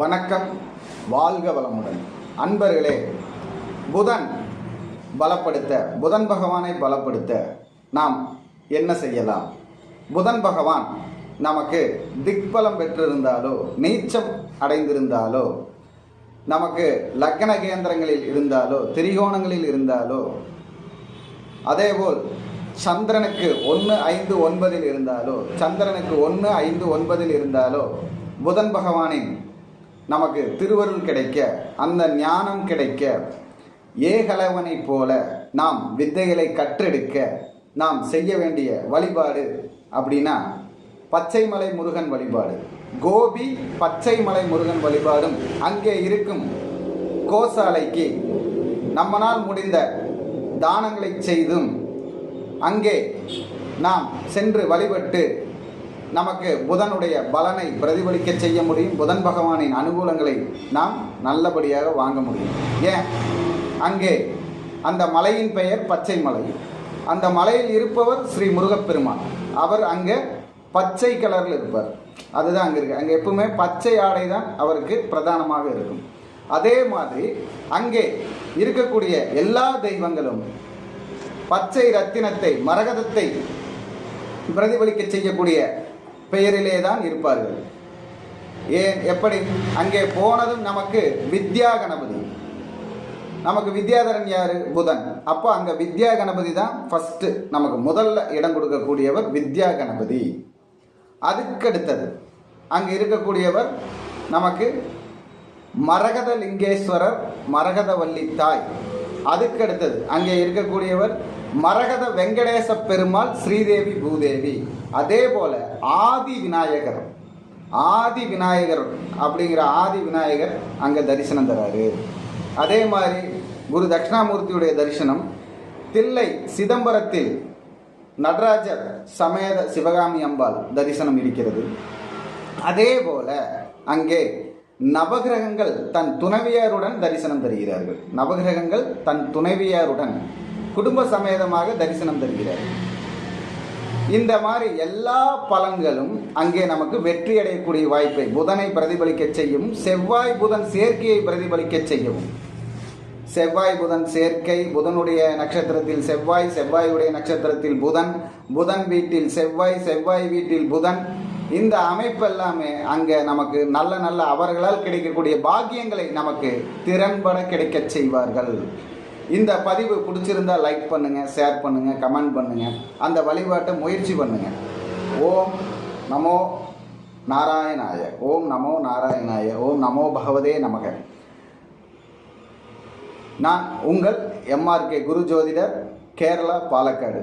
வணக்கம் வாழ்க வளமுடன். அன்பர்களே புதன் பலப்படுத்த புதன் பகவானை பலப்படுத்த நாம் என்ன செய்யலாம்? புதன் பகவான் நமக்கு திக்பலம் பெற்றிருந்தாலோ நீச்சம் அடைந்திருந்தாலோ நமக்கு லக்ன கேந்திரங்களில் இருந்தாலோ திரிகோணங்களில் இருந்தாலோ அதேபோல் சந்திரனுக்கு ஒன்று ஐந்து ஒன்பதில் இருந்தாலோ சந்திரனுக்கு ஒன்று ஐந்து ஒன்பதில் இருந்தாலோ புதன் பகவானின் நமக்கு திருவருள் கிடைக்க அந்த ஞானம் கிடைக்க ஏகலவனைப் போல நாம் வித்தைகளை கற்றெடுக்க நாம் செய்ய வேண்டிய வழிபாடு அப்படின்னா பச்சைமலை முருகன் வழிபாடு. கோபி பச்சைமலை முருகன் வழிபாடும் அங்கே இருக்கும் கோசாலைக்கு நம்மனால் முடிந்த தானங்களை செய்தும் அங்கே நாம் சென்று வழிபட்டு நமக்கு புதனுடைய பலனை பிரதிபலிக்க செய்ய முடியும். புதன் பகவானின் அனுகூலங்களை நாம் நல்லபடியாக வாங்க முடியும். ஏன்? அங்கே அந்த மலையின் பெயர் பச்சை மலை. அந்த மலையில் இருப்பவர் ஸ்ரீ முருகப்பெருமான். அவர் அங்கே பச்சை கலரில் இருப்பார். அதுதான் அங்கே இருக்கு. அங்கே எப்பவுமே பச்சை ஆடை தான் அவருக்கு பிரதானமாக இருக்கும். அதே மாதிரி அங்கே இருக்கக்கூடிய எல்லா தெய்வங்களும் பச்சை ரத்தினத்தை மரகதத்தை பிரதிபலிக்க செய்யக்கூடிய பெயரிலே தான் இருப்பார்கள். ஏன்? எப்படி? அங்கே போனதும் நமக்கு வித்யா கணபதி. நமக்கு வித்யாதரன் யாரு? புதன். அப்போ அங்கே வித்யா கணபதி தான் ஃபஸ்ட்டு நமக்கு முதல்ல இடம் கொடுக்கக்கூடியவர் வித்யா கணபதி. அதுக்கடுத்தது அங்கே இருக்கக்கூடியவர் நமக்கு மரகத லிங்கேஸ்வரர் மரகதவல்லி தாய். அதுக்கடுத்தது அங்கே இருக்கக்கூடியவர் மரகத வெங்கடேச பெருமாள் ஸ்ரீதேவி பூதேவி. அதே போல ஆதி விநாயகர் ஆதி விநாயகர் அப்படிங்கிற ஆதி விநாயகர் அங்கே தரிசனம் தராரு. அதே மாதிரி குரு தட்சிணாமூர்த்தியுடைய தரிசனம் தில்லை சிதம்பரத்தில் நடராஜர் சமேத சிவகாமி அம்பாள் தரிசனம் இருக்கிறது. அதே போல அங்கே நவகிரகங்கள் தன் துணைவியாருடன் தரிசனம் தருகிறார்கள். நவகிரகங்கள் தன் துணைவியாருடன் குடும்ப சமேதமாக தரிசனம் தருகிறார்கள். இந்த மாதிரி எல்லா பலன்களும் அங்கே நமக்கு வெற்றி அடையக்கூடிய வாய்ப்பை புதனை பிரதிபலிக்க செய்யும் செவ்வாய் புதன் சேர்க்கையை பிரதிபலிக்க செய்யவும் செவ்வாய் புதன் சேர்க்கை புதனுடைய நட்சத்திரத்தில் செவ்வாய் செவ்வாயுடைய நட்சத்திரத்தில் புதன் புதன் வீட்டில் செவ்வாய் செவ்வாய் வீட்டில் புதன் இந்த அமைப்பு எல்லாமே அங்கே நமக்கு நல்ல நல்ல அவர்களால் கிடைக்கக்கூடிய பாக்கியங்களை நமக்கு திறன்பட கிடைக்க செய்வார்கள். இந்த பதிவு பிடிச்சிருந்தா லைக் பண்ணுங்க ஷேர் பண்ணுங்க கமெண்ட் பண்ணுங்க. அந்த வழிபாட்டை முயற்சி பண்ணுங்க. ஓம் நமோ நாராயணாய ஓம் நமோ நாராயணாய ஓம் நமோ பகவதே நமக. நான் உங்கள் எம்ஆர்கே குரு ஜோதிடர் கேரளா பாலக்காடு.